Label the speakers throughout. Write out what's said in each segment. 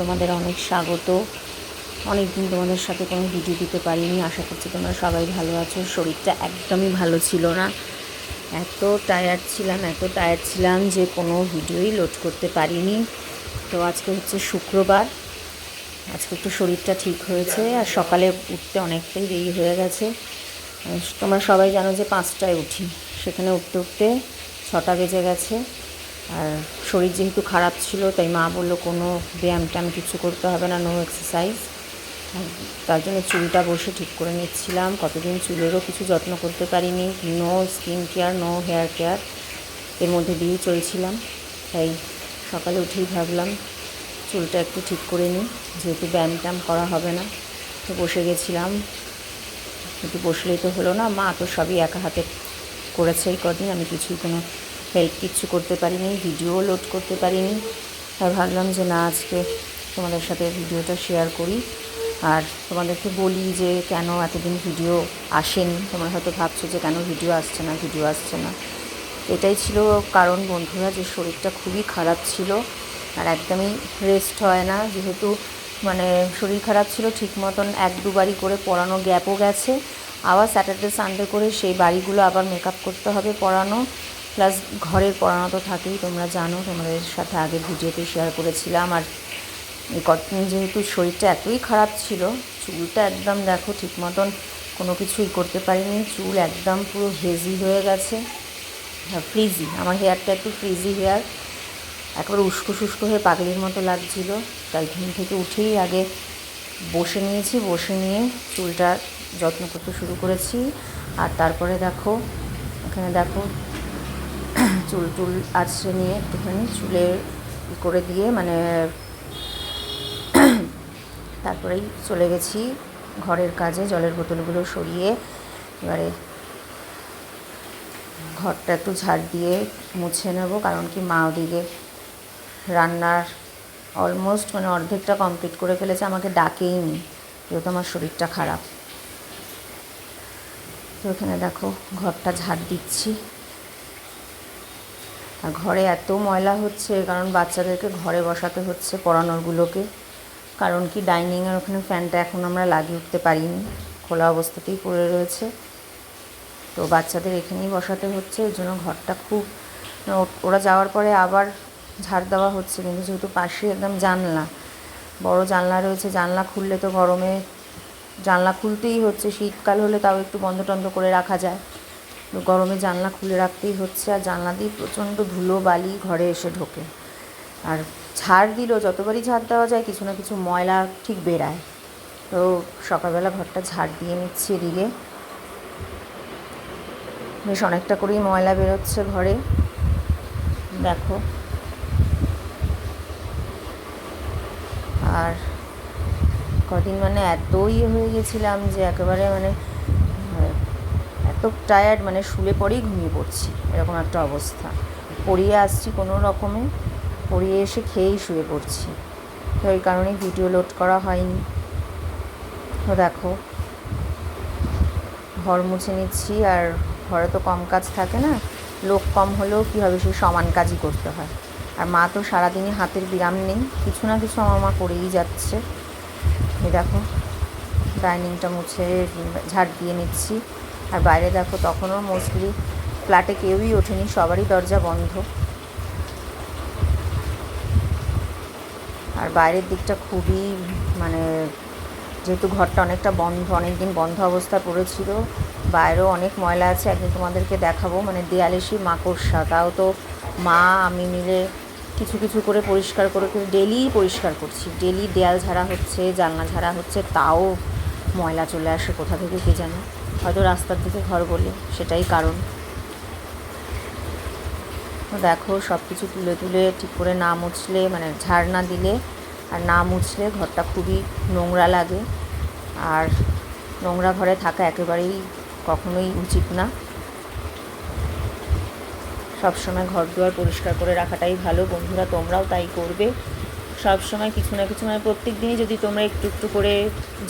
Speaker 1: তোমাদের অনেক স্বাগত। অনেক দিন তোমাদের সাথে কোনো ভিডিও দিতে পারিনি। আশা করছি তোমরা সবাই ভালো আছো। শরীরটা একদমই ভালো ছিল না। এত টায়ার্ড ছিলাম, এত টায়ার্ড ছিলাম যে কোনো ভিডিওই লোড করতে পারিনি। তো আজকে হচ্ছে শুক্রবার। আজকে একটু শরীরটা ঠিক হয়েছে আর সকালে উঠতে অনেকটাই দেরি হয়ে গেছে। তোমরা সবাই জানো যে পাঁচটায় উঠি। সেখানে উঠতে উঠতে ছটা বেজে গেছে। আর শরীর যেহেতু খারাপ ছিল, তাই মা বলল কোনো ব্যায়াম ট্যায়াম কিছু করতে হবে না নো এক্সারসাইজ তার জন্য চুলটা বসে ঠিক করে নিচ্ছিলাম। কতদিন চুলেরও কিছু যত্ন করতে পারিনি। No skin care no hair care এর মধ্যে দিয়েই চলছিলাম। তাই সকালে উঠেই ভাবলাম, চুলটা একটু ঠিক করে নিই, যেহেতু ব্যায়াম ট্যায়াম করা হবে না। তো বসে গেছিলাম। কিন্তু বসলেই তো হলো না। মা তো সবই একা হাতে করেছে এই কদিন, আমি কিছুই কোনো হেল্প কিচ্ছু করতে পারিনি ভিডিও লোড করতে পারিনি। তাই ভাবলাম যে না, আজকে তোমাদের সাথে ভিডিওটা শেয়ার করি। আর তোমাদেরকে বলি যে, কেন এতদিন ভিডিও আসেনি? তোমরা হয়তো ভাবছ যে, কেন ভিডিও আসছে না ভিডিও আসছে না? এটাই ছিল কারণ বন্ধুরা, যে শরীরটা খুবই খারাপ ছিল। আর একদমই রেস্ট হয় না, যেহেতু মানে শরীর খারাপ ছিল, ঠিক মতন এক দুবারই করে পড়ানো গ্যাপও গেছে। আবার স্যাটারডে সানডে করে সেই বাড়িগুলো আবার মেকআপ করতে হবে পড়ানো। প্লাস ঘরের পড়ানো তো থাকেই, তোমরা জানো, তোমাদের সাথে আগে ভিডিওতে শেয়ার করেছিলাম। আর যেহেতু শরীরটা এতই খারাপ ছিল, চুলটা একদম দেখো ঠিক মতন কোনো কিছুই করতে পারিনি। চুল একদম পুরো হেজি হয়ে গেছে। হ্যাঁ ফ্রিজি আমার হেয়ারটা একটু ফ্রিজি হেয়ার একবারে উস্কো শুষ্কো হয়ে পাগলির মতো লাগছিল। তাই ঘুম থেকে উঠেই আগে বসে নিয়েছি, বসে নিয়ে চুলটা যত্ন করতে শুরু করেছি। আর তারপরে দেখো, এখানে দেখো চুল টুল আছড়ে নিয়ে একটুখানি চুলে করে দিয়ে মানে তারপরেই চলে গেছি ঘরের কাজে, জলের বোতলগুলো সরিয়ে এবারে ঘরটা একটু ঝাড় দিয়ে মুছে নেব, কারণ কি মা ওদিকে রান্নার অলমোস্ট মানে অর্ধেকটা কমপ্লিট করে ফেলেছে, আমাকে ডাকেই নি যেহেতু আমার শরীরটা খারাপ। তো এখানে দেখো, ঘরটা ঝাড় দিচ্ছি। ঘরে এত ময়লা হচ্ছে, কারণ বাচ্চাদেরকে ঘরে বসাতে হচ্ছে পড়ানোরগুলোকে। কারণ কি, ডাইনিংয়ের ওখানে ফ্যানটা এখন আমরা লাগিয়ে উঠতে পারিনি, খোলা অবস্থাতেই পড়ে রয়েছে। তো বাচ্চাদের এখানেই বসাতে হচ্ছে, এর জন্য ঘরটা খুব ওরা যাওয়ার পরে আবার ঝাড় দেওয়া হচ্ছে, কিন্তু যেহেতু পাশে একদম জানলা, বড় জানলা রয়েছে, জানলা খুললে তো গরমে, জানলা খুলতেই হচ্ছে, শীতকাল হলে তাও একটু বন্ধ টন্ধ করে রাখা যায়। গরমে জানলা খুলে রাখতেই হচ্ছে, আর জানলা দিয়ে প্রচণ্ড ধুলো বালি ঘরে এসে ঢোকে। আর ঝাড় দিলেও, যতবারই ঝাড় দেওয়া যায়, কিছু না কিছু ময়লা ঠিক বেরায়। তো সকালবেলা ঘরটা ঝাড় দিয়ে নিচ্ছি এদিকে। বেশ অনেকটা করেই ময়লা বেরোচ্ছে ঘরে। দেখো। আর কদিন মানে এতই হয়ে গেছিলাম যে একেবারে মানে এত টায়ার্ড মানে শুলে পরেই ঘুমিয়ে পড়ছি, এরকম একটা অবস্থা। পড়িয়ে আসছি কোনো রকমে, পড়িয়ে এসে খেয়েই শুয়ে পড়ছি। তো এই কারণেই ভিডিও লোড করা হয়নি। তো দেখো, ঘর মুছে নিচ্ছি, আর ঘরে তো কম কাজ থাকে না, লোক কম হলেও কী হবে সেই সমান কাজই করতে হয়। আর মা তো সারাদিনই হাতের বিরাম নেই, কিছু না কিছু আমার মা করেই যাচ্ছে। দেখো ডাইনিংটা মুছে, ঝাড় দিয়ে নিচ্ছি। আর বাইরে দেখো, তখনও মোস্টলি ফ্ল্যাটে কেউই ওঠেনি, সবারই দরজা বন্ধ। আর বাইরের দিকটা খুবই মানে যেহেতু ঘরটা অনেকটা বন্ধ অনেক দিন বন্ধ অবস্থায় পড়েছিল, বাইরেও অনেক ময়লা আছে, একদিন তোমাদেরকে দেখাবো। মানে দেয়ালে সেই মাকড়সা, তাও তো মা, আমি মিলে কিছু কিছু করে পরিষ্কার করে করে ডেলি পরিষ্কার করছি। ডেলি দেয়াল ঝাড়া হচ্ছে, জানলা ঝাড়া হচ্ছে, তাও ময়লা চলে আসে কোথা থেকে কে জানে। হয়তো রাস্তার দিকে ঘর বলে, সেটাই কারণ। দেখো সব কিছু তুলে তুলে ঠিক করে না মুছলে মানে ঝাড় না দিলে আর না মুছলে ঘরটা খুবই নোংরা লাগে। আর নোংরা ঘরে থাকা একেবারেই কখনোই উচিত না। সবসময় ঘর দুয়ার পরিষ্কার করে রাখাটাই ভালো, বন্ধুরা তোমরাও তাই করবে। সব সময় কিছু না কিছু মানে প্রত্যেক দিনই যদি তোমরা একটু একটু করে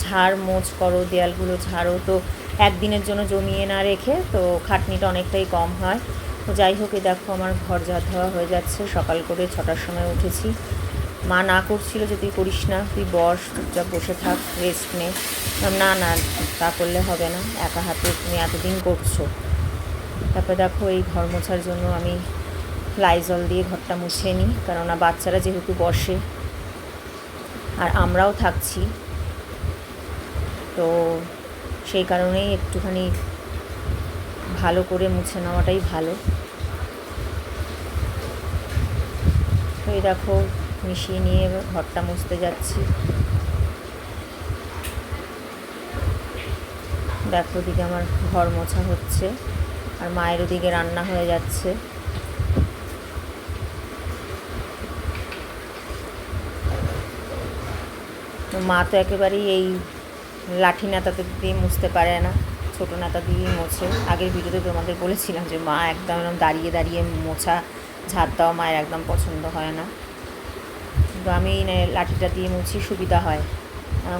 Speaker 1: ঝাড় মোছ করো, দেয়ালগুলো ঝাড়ো, তো একদিনের জন্য জমিয়ে না রেখে, তো খাটনিটা অনেকটাই কম হয়। তো যাই হোক এই দেখো আমার ঘর ঝাড় দেওয়া হয়ে যাচ্ছে। সকাল করে ছটার সময় উঠেছি। মা না করছিল যে, তুই করিস না, তুই বস, চুপচাপ বসে থাক রেস্ট নে। না না, তা করলে হবে না, একা হাতে তুমি এতদিন করছ। তারপরে দেখো, এই ঘর মোছার জন্য আমি লাইজল দিয়ে ঘরটা মুছে নিই, কেননা বাচ্চারা যেহেতু বসে, আর আমরাও থাকছি। তো সেই কারণেই একটুখানি ভালো করে মুছে নেওয়াটাই ভালো। এই দেখো, মিশিয়ে নিয়ে ঘরটা মুছতে যাচ্ছি। দেখো ওদিকে আমার ঘর মোছা হচ্ছে, আর মায়ের ওদিকে রান্না হয়ে যাচ্ছে। মা তো একেবারেই এই লাঠি নেতাতে দিয়ে মুছতে পারে না, ছোটো নেতা দিয়েই মোছে। আগের ভিডিওতে তোমাদের বলেছিলাম যে মা একদম এরকম দাঁড়িয়ে দাঁড়িয়ে মোছা ঝাড় দেওয়া মায়ের একদম পছন্দ হয় না। কিন্তু আমি লাঠিটা দিয়ে মুছি, সুবিধা হয়।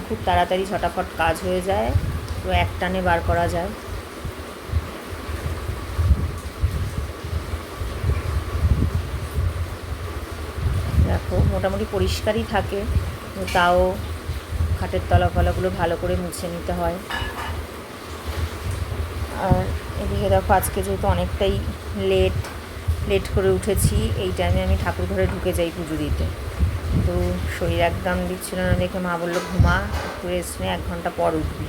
Speaker 1: খুব তাড়াতাড়ি ঝটাফট কাজ হয়ে যায়, তো এক টানে বার করা যায়। দেখো, মোটামুটি পরিষ্কারই থাকে তাও খাটের তলা ফলাগুলো ভালো করে মুছে নিতে হয়। আর এদিকে দেখো, আজকে যেহেতু অনেকটাই লেট লেট করে উঠেছি, এই টাইমে আমি ঠাকুর ঘরে ঢুকে যাই পুজো দিতে। তো শরীর একদম দিচ্ছিল না, দেখে মা বলল, ঘুমা, একটু রেস্ট নে, এক ঘণ্টা পর উঠবি।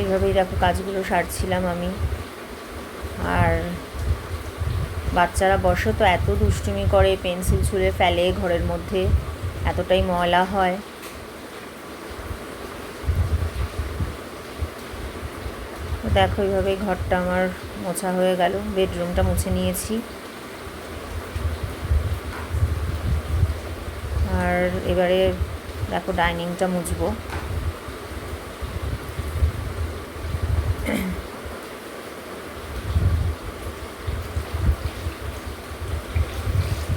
Speaker 1: এইভাবেই দেখো, কাজগুলো সারছিলাম আমি। আর বাচ্চারা বসে তো এত দুষ্টুমি করে, পেন্সিল ছুঁড়ে ফেলে ঘরের মধ্যে, এতটাই ময়লা হয়। দেখো এইভাবে ঘরটা আমার মোছা হয়ে গেল, বেডরুমটা মুছে নিয়েছি। আর এবারে দেখো ডাইনিংটা মুছবো।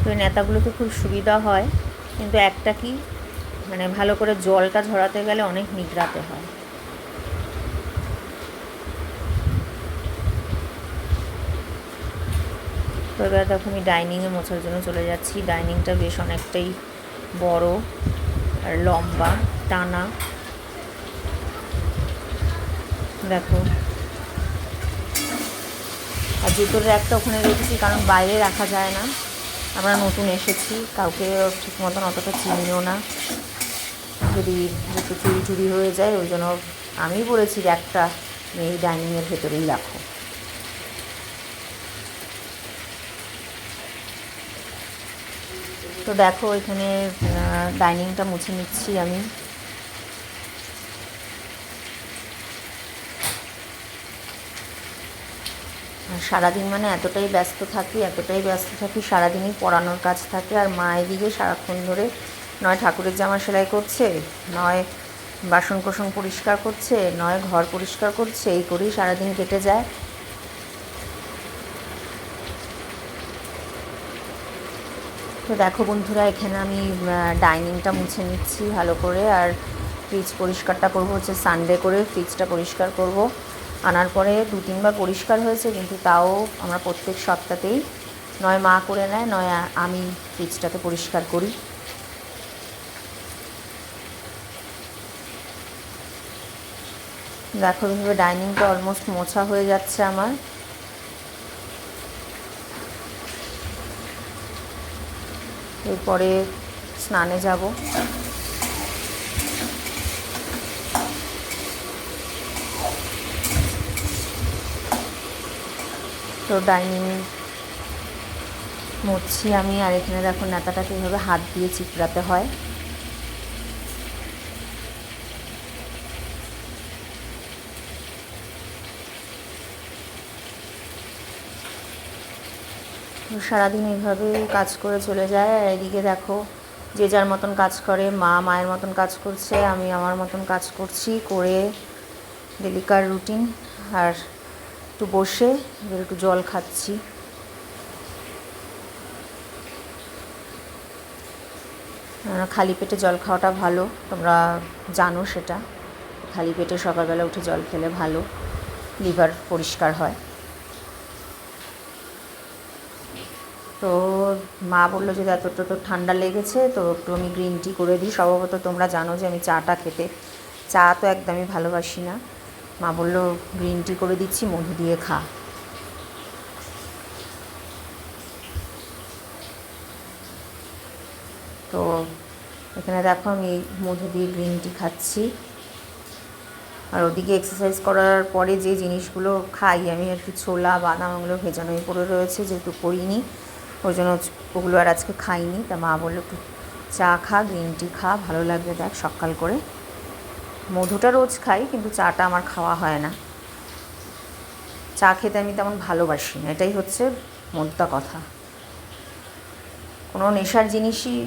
Speaker 1: তো এই নেতাগুলোতে খুব সুবিধা হয়, কিন্তু একটা কি মানে ভালো করে জলটা ঝরাতে গেলে অনেক নিগড়াতে হয়। তো এবার দেখো আমি ডাইনিংয়ে মোছার জন্য চলে যাচ্ছি। ডাইনিংটা বেশ অনেকটাই বড় আর লম্বা, টানা। দেখো। আর জুতোর একটা ওখানে রেখেছি কারণ বাইরে রাখা যায় না। আমরা নতুন এসেছি, কাউকে ঠিক মতন অতটা চিনিও না। যদি জুতো চুরি চুরি হয়ে যায়, ওই জন্য আমি বলেছি একটা এই ডাইনিংয়ের ভেতরেই রাখো। তো দেখো, এখানে ডাইনিংটা মুছে নিচ্ছি আমি। সারাদিন মানে এতটাই ব্যস্ত থাকি, এতটাই ব্যস্ত থাকি, সারাদিনই পড়ানোর কাজ থাকে আর মা এদিকে সারাক্ষণ ধরে নয় ঠাকুরের জামা সেলাই করছে, নয় বাসন কোসন পরিষ্কার করছে, নয় ঘর পরিষ্কার করছে, এই করেই সারাদিন কেটে যায়। তো দেখো বন্ধুরা, এখানে আমি ডাইনিংটা মুছে নিচ্ছি ভালো করে আর ফ্রিজ পরিষ্কারটা করব, হচ্ছে সানডে করে ফ্রিজটা পরিষ্কার করব। আনার পরে দু তিনবার পরিষ্কার হয়েছে, কিন্তু তাও আমরা প্রত্যেক সপ্তাহতেই নয় মা করে নেয়, নয় আমি ফ্রিজটাকে পরিষ্কার করি। দেখো এইভাবে ডাইনিংটা অলমোস্ট মোছা হয়ে যাচ্ছে আমার। এরপরে স্নানে যাব। তো ডাইনিং মুছছি আমি, আর এখানে দেখো নেতাটাকে এইভাবে হাত দিয়ে চিপড়াতে হয়। সারাদিন এইভাবে কাজ করে চলে যায়, আর এদিকে দেখো যে যার মতন কাজ করে, মা মায়ের মতন কাজ করছে, আমি আমার মতন কাজ করছি, করে ডেলিকার রুটিন, আর একটু বসে, এবার একটু জল খাচ্ছি। খালি পেটে জল খাওয়াটা ভালো, তোমরা জানো সেটা। খালি পেটে সকালবেলা উঠে জল খেলে ভালো, লিভার পরিষ্কার হয়। তো মা বলল যে, এত তো ঠান্ডা লেগেছে, তো একটু আমি গ্রিন টি করে দিই। স্বভাবত তোমরা জানো যে, আমি চাটা খেতে, চা তো একদমই ভালোবাসি না। মা বলল গ্রিন টি করে দিচ্ছি মধু দিয়ে খা। তো এখানে দেখো আমি মধু দিয়ে গ্রিন টি খাচ্ছি। আর ওদিকে এক্সারসাইজ করার পরে যে জিনিসগুলো খাই, আমি আর কি ছোলা, বাদাম ওগুলো ভেজানোই পড়ে রয়েছে, যেহেতু করিনি ওই জন্য ওগুলো আর আজকে খাইনি। তা মা বলল চা খা গ্রিন টি খা, ভালো লাগবে দেখ সকাল করে। মধুটা রোজ খাই, কিন্তু চাটা আমার খাওয়া হয় না। চা খেতে আমি তেমন ভালোবাসি না, এটাই হচ্ছে মোদ্দা কথা। কোনো নেশার জিনিসই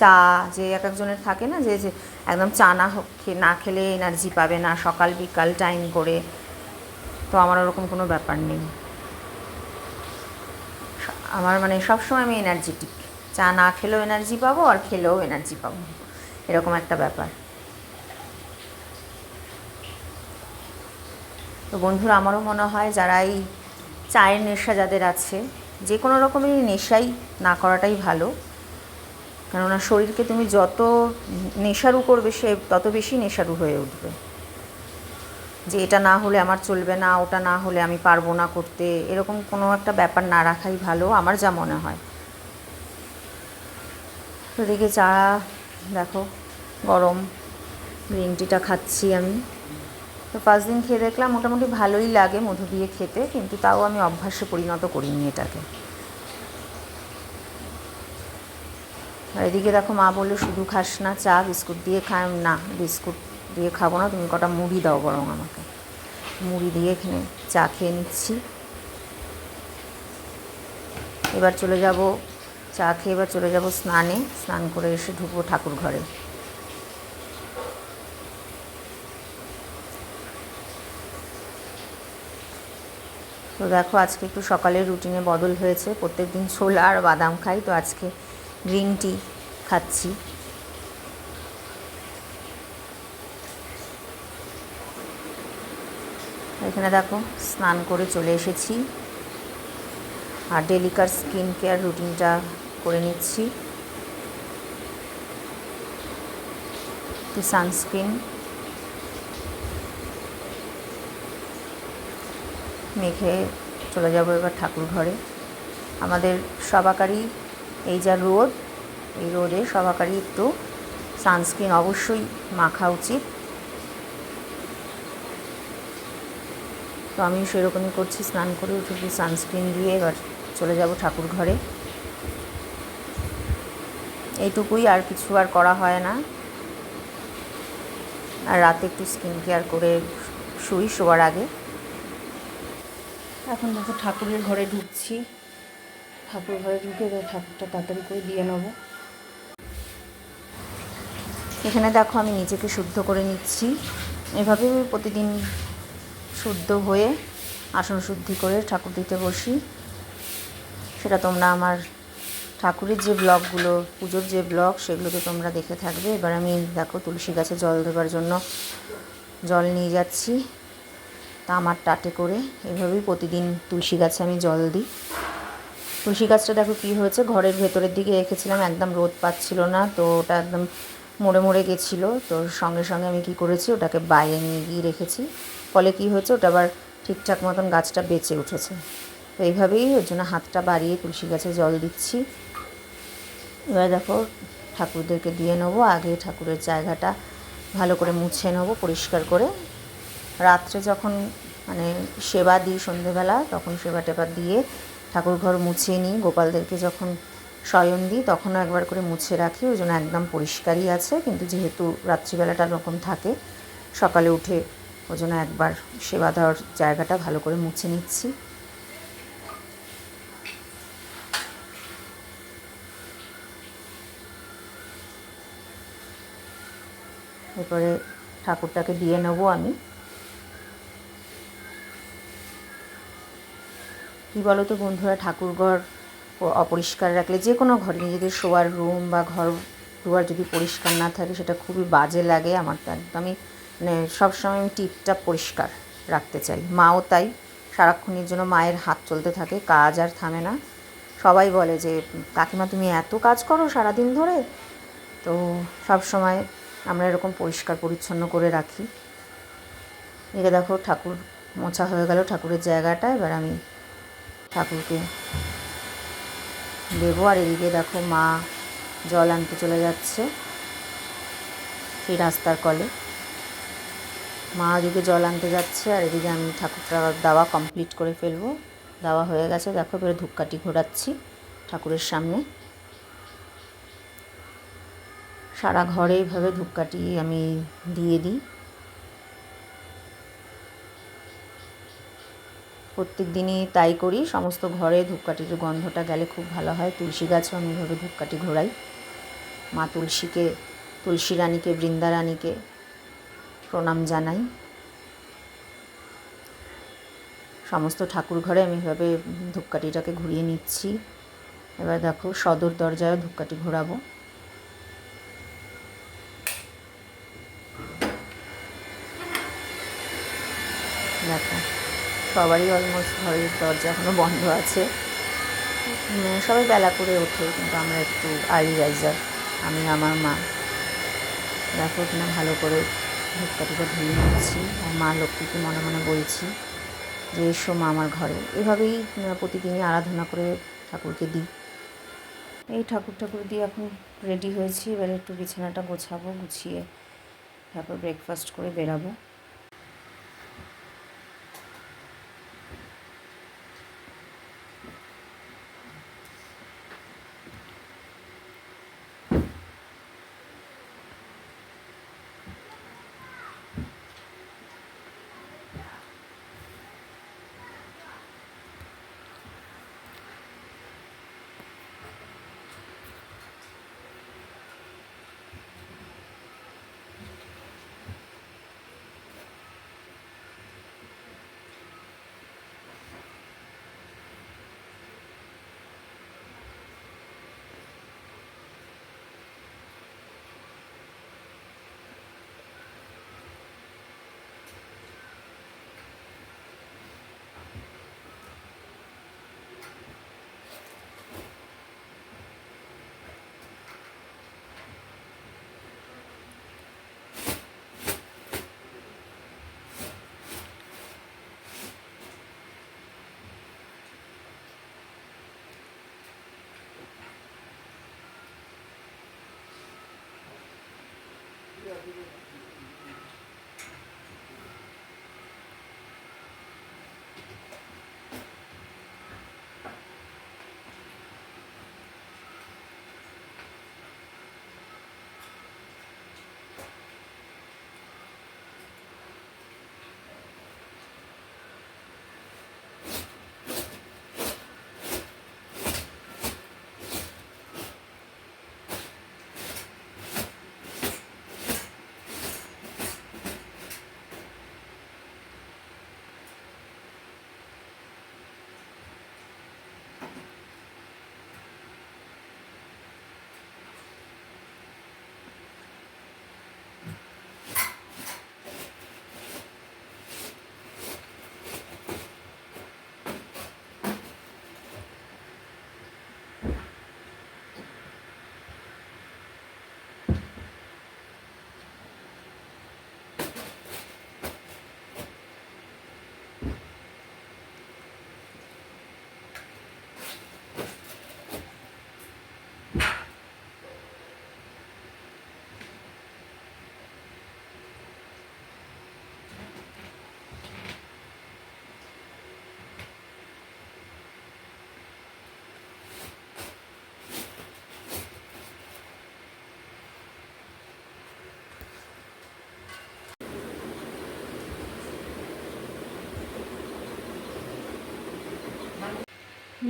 Speaker 1: চা যে এক একজনের থাকে না, যে একদম চা না না খেলে এনার্জি পাবে না, সকাল বিকাল টাইম করে, তো আমার ওরকম কোনো ব্যাপার নেই। আমার মানে সবসময় আমি এনার্জেটিক। চা না খেলেও এনার্জি পাবো, আর খেলেও এনার্জি পাবো। এরকম একটা ব্যাপার। তো বন্ধুরা, আমারও মনে হয় যারা এই চায়ের নেশা যাদের আছে, যে কোনো রকমের নেশাই না করাটাই ভালো। কেননা শরীরকে তুমি যত নেশারু করবে, সে তত বেশি নেশারু হয়ে উঠবে। যে এটা না হলে আমার চলবে না, ওটা না হলে আমি পারব না করতে, এরকম কোনো একটা ব্যাপার না রাখাই ভালো, আমার যা মনে হয়। তো এদিকে চা, দেখো, গরম গ্রিন টিটা খাচ্ছি আমি। তো ফার্স্ট দিন খেয়ে দেখলাম মোটামুটি ভালোই লাগে মধু দিয়ে খেতে, কিন্তু তাও আমি অভ্যাসে পরিণত করিনি এটাকে। আর এদিকে দেখো মা বলল, শুধু খাস না, চা, বিস্কুট দিয়ে খাই না, বিস্কুট দিয়ে খাব না, তুমি কটা মুড়ি দাও বরং আমাকে। মুড়ি দিয়ে এখানে চা খেয়ে নিচ্ছি। এবার চলে যাব, চা খেয়ে এবার চলে যাব স্নানে। স্নান করে এসে ঢুকবো ঠাকুর ঘরে। তো দেখো, আজকে একটু সকালের রুটিনে বদল হয়েছে। প্রত্যেক দিন ছোলা আর বাদাম খাই, তো আজকে গ্রিন টি খাচ্ছি। এখানে দেখো, স্নান করে চলে এসেছি। আর ডেলিকার স্কিন কেয়ার রুটিনটা করে নিচ্ছি। সানস্ক্রিন মেখে চলে যাব এবার ঠাকুর ঘরে। আমাদের সবাকারই এই যা রোদ, এই রোদে সবাকারই একটু সানস্ক্রিন অবশ্যই মাখা উচিত। তো আমি সেরকমই করছি, স্নান করে উঠে সানস্ক্রিন দিয়ে এবার চলে যাব ঠাকুর ঘরে। এইটুকুই আর কিছু আর করা হয় না। আর রাতে একটু স্কিন কেয়ার করে শুই শোয়ার আগে। এখন দেখো ঠাকুরের ঘরে ঢুকছি। ঠাকুর ঘরে ঢুকে ঠাকুরটা তাড়াতাড়ি করে দিয়ে নেব। এখানে দেখো আমি নিজেকে শুদ্ধ করে নিচ্ছি। এভাবে প্রতিদিন শুদ্ধ হয়ে আসন শুদ্ধি করে ঠাকুর দিতে বসি। সেটা তোমরা আমার ঠাকুরের যে ব্লগগুলো, পুজোর যে ব্লগ, সেগুলোতে তোমরা দেখে থাকবে। এবার আমি দেখো তুলসী গাছে জল দেবার জন্য জল নিয়ে যাচ্ছি। তা আমার টাটে করে এভাবেই প্রতিদিন তুলসী গাছে আমি জল দিই। তুলসী গাছটা দেখো কী হয়েছে, ঘরের ভেতরের দিকে রেখেছিলাম, একদম রোদ পাচ্ছিল না, তো ওটা একদম মরে মরে গেছিল, তো সঙ্গে সঙ্গে আমি কি করেছি, ওটাকে বাইরে নিয়ে গিয়ে রেখেছি। ফলে কি হয়েছে, ওটা আবার ঠিকঠাক মতন গাছটা বেঁচে উঠেছে। তো এইভাবেই ওর জন্য হাতটা বাড়িয়ে তুলসী গাছে জল দিচ্ছি। এবার দেখো ঠাকুরদেরকে দিয়ে নেব, আগে ঠাকুরের জায়গাটা ভালো করে মুছে নেব, পরিষ্কার করে। রাত্রে যখন মানে সেবা দিই সন্ধেবেলা, তখন সেবা টেবা দিয়ে ঠাকুর ঘর মুছিয়ে নিই। গোপালদেরকে যখন শয়ন দিই, তখনও একবার করে মুছে রাখি। ওই জন্য একদম পরিষ্কারই আছে, কিন্তু যেহেতু রাত্রিবেলাটা রকম থাকে, সকালে উঠে ওই জন্য একবার সেবা দেওয়ার জায়গাটা ভালো করে মুছে নিচ্ছি। এরপরে ঠাকুরটাকে দিয়ে নেব আমি। কী বলো তো বন্ধুরা ঠাকুরঘর অপরিষ্কার রাখলে যে কোনো ঘরে নিজেদের শোয়ার রুম বা ঘর দুয়ার যদি পরিষ্কার না থাকে, সেটা খুবই বাজে লাগে। আমার তো একদমই মানে সবসময় আমি টিপটাপ পরিষ্কার রাখতে চাই। মাও তাই, সারাক্ষণের জন্য মায়ের হাত চলতে থাকে, কাজ আর থামে না। সবাই বলে যে, কাকিমা, তুমি এত কাজ করো সারাদিন ধরে? তো সব সময় আমরা এরকম পরিষ্কার পরিচ্ছন্ন করে রাখি। এদিকে দেখো ঠাকুর মোছা হয়ে গেল ঠাকুরের জায়গাটা, এবার আমি ঠাকুরকে। দেবো আর এদিকে দেখো মা জল আনতে চলে যাচ্ছে সেই রাস্তার কলে। মা ওদিকে জল আনতে যাচ্ছে আর এদিকে আমি ঠাকুরটা দেওয়া কমপ্লিট করে ফেলব। দেওয়া হয়ে গেছে, দেখো এবারে ধূপকাঠি ঘোরাচ্ছি ঠাকুরের সামনে। সারা ঘরে এইভাবে ধূপকাঠি আমি দিয়ে দিই। প্রত্যেক দিনই তাই করি। সমস্ত ঘরে ধূপকাঠির গন্ধটা গেলে খুব ভালো হয়। তুলসী গাছও আমি এভাবে ধূপকাঠি ঘোরাই। মা তুলসীকে, তুলসী রানীকে, বৃন্দা রানীকে প্রণাম জানাই। সমস্ত ঠাকুর ঘরে আমি এভাবে ধূপকাঠিটাকে ঘুরিয়ে নিচ্ছি। এবার দেখো সদর দরজায় ধূপকাঠি ঘোরাবো দেখো সবারই অলমোস্ট ঘরের দরজা এখনও বন্ধ আছে। সবাই বেলা করে ওঠে, কিন্তু আমরা একটু আর্লি রাইজার আমি, আমার মা। দেখো কিনা ভালো করে ধূপকাঠিটা ধুয়ে নিচ্ছি, আর মা লক্ষ্মীকে মনে মনে বলছি যে, এসো মা আমার ঘরে। এভাবেই প্রতিদিনই আরাধনা করে ঠাকুরকে দিই। এই ঠাকুর ঠাকুর দিয়ে এখন রেডি হয়েছি, এবারে একটু বিছানাটা গোছাবো, গুছিয়ে তারপর ব্রেকফাস্ট করে বেরাবো।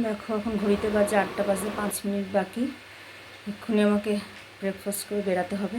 Speaker 1: দেখো, এখন ঘড়িতে বাজে আটটা বাজে পাঁচ মিনিট বাকি। এক্ষুনি আমাকে ব্রেকফাস্ট করে বেড়াতে হবে।